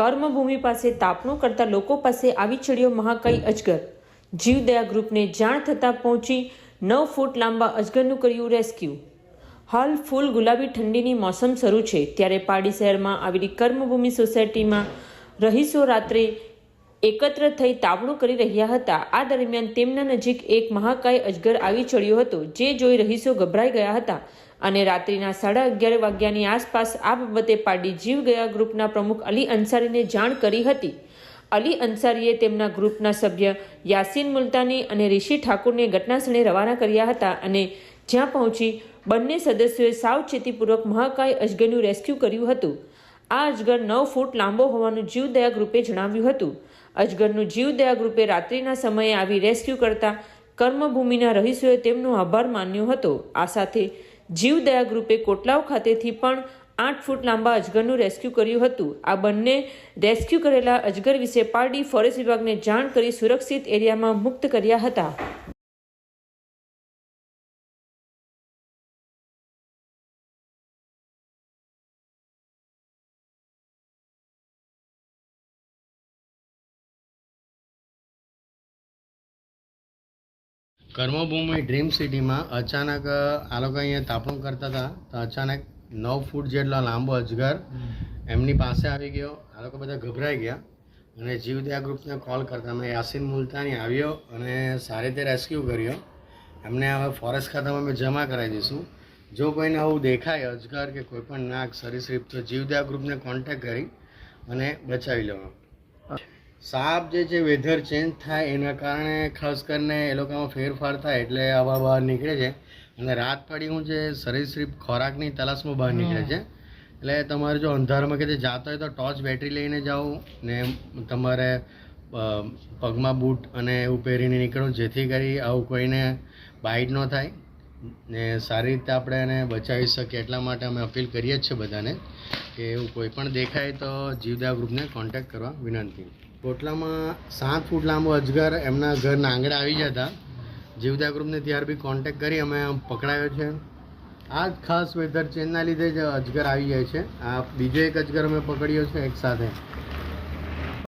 કર્મભૂમિ પાસે તાપણું કરતા લોકો પાસે આવી ચડ્યો મહાકાય અજગર. જીવદયા ગ્રુપને જાણ થતાં પહોંચી નવ ફૂટ લાંબા અજગરનું કર્યું રેસ્ક્યુ. હાલ ફૂલ ગુલાબી ઠંડીની મોસમ શરૂ છે. ત્યારે પારડી શહેરમાં આવેલી કર્મભૂમિ સોસાયટીમાં રહીશો રાત્રે એકત્ર થઈ તાપણું કરી રહ્યા હતા. આ દરમિયાન તેમના નજીક એક મહાકાય અજગર આવી ચડ્યો હતો. જે જોઈ રહીશો ગભરાઈ ગયા હતા. અને રાત્રિના સાડા અગિયાર વાગ્યાની આસપાસ આ બાબતે પાર્ટી જીવ ગયા ગ્રુપના પ્રમુખ અલી અંસારીને જાણ કરી હતી. અલી અંસારીએ તેમના ગ્રુપના સભ્ય યાસીન મુલતાની અને ઋષિ ઠાકુરને ઘટનાસ્થળે રવાના કર્યા હતા અને જ્યાં પહોંચી બંને સદસ્યોએ સાવચેતીપૂર્વક મહાકાય અજગરનું રેસ્ક્યુ કર્યું હતું. આ અજગર નવ ફૂટ લાંબો હોવાનું જીવદયા ગ્રુપે જણાવ્યું હતું. અજગરનું જીવદયા ગ્રુપે રાત્રિના સમયે આવી રેસ્ક્યુ કરતા કર્મભૂમિના રહીશોએ તેમનો આભાર માન્યો હતો. આ સાથે જીવદયા ગ્રુપે કોટલાવ ખાતેથી પણ આઠ ફૂટ લાંબા અજગરનું રેસ્ક્યુ કર્યું હતું. આ બંને રેસ્ક્યુ કરેલા અજગર વિશે પારડી ફોરેસ્ટ વિભાગને જાણ કરી સુરક્ષિત એરિયામાં મુક્ત કર્યા હતા. કર્મભૂમિ ડ્રીમ સિટીમાં અચાનક આ લોકો અહીંયા તાપણું કરતા હતા તો અચાનક નવ ફૂટ જેટલો લાંબો અજગર એમની પાસે આવી ગયો. આ લોકો બધા ગભરાઈ ગયા. અને જીવદયા ગ્રુપને કોલ કરતા મેં યાસીન મુલતાની આવ્યો અને સારી રીતે રેસ્ક્યુ કર્યો. એમને હવે ફોરેસ્ટ ખાતામાં અમે જમા કરાવી દઈશું. જો કોઈને આવું દેખાય અજગર કે કોઈ પણ નાક સરીસૃપ તો જીવદયા ગ્રુપને કોન્ટેક્ટ કરી અને બચાવી લેવા સાપ જે છે વેધર ચેન્જ થાય એના કારણે ખાસ કરીને એ લોકોમાં ફેરફાર થાય એટલે આવા બહાર નીકળે છે. અને રાત પડી હું છે સરીસૃપ ખોરાકની તલાશમાં બહાર નીકળે છે. એટલે તમારે જો અંધારામાં કે જાતા હોય તો ટોર્ચ બેટરી લઈને જાઓ ને તમારે પગમાં બૂટ અને એવું પહેરીને નીકળો જેથી કરી આવું કોઈને બાઇટ ન થાય. ને સારી રીતે આપણે એને બચાવી શકીએ એટલા માટે અમે અપીલ કરીએ જ છીએ બધાને કે એવું કોઈ પણ દેખાય તો જીવદા ગ્રુપને કોન્ટેક્ટ કરવા વિનંતી. કોટલામાં સાત ફૂટ લાંબો અજગર એમના ઘરના આંગણે આવી ગયા હતા જીવદયા ગ્રુપને ત્યાર બી કોન્ટેક કરી અમે પકડાયો છે. આ જ ખાસ વેધર ચેન્જના લીધે જ અજગર આવી જાય છે. આ બીજો એક અજગર અમે પકડ્યો છે એક સાથે.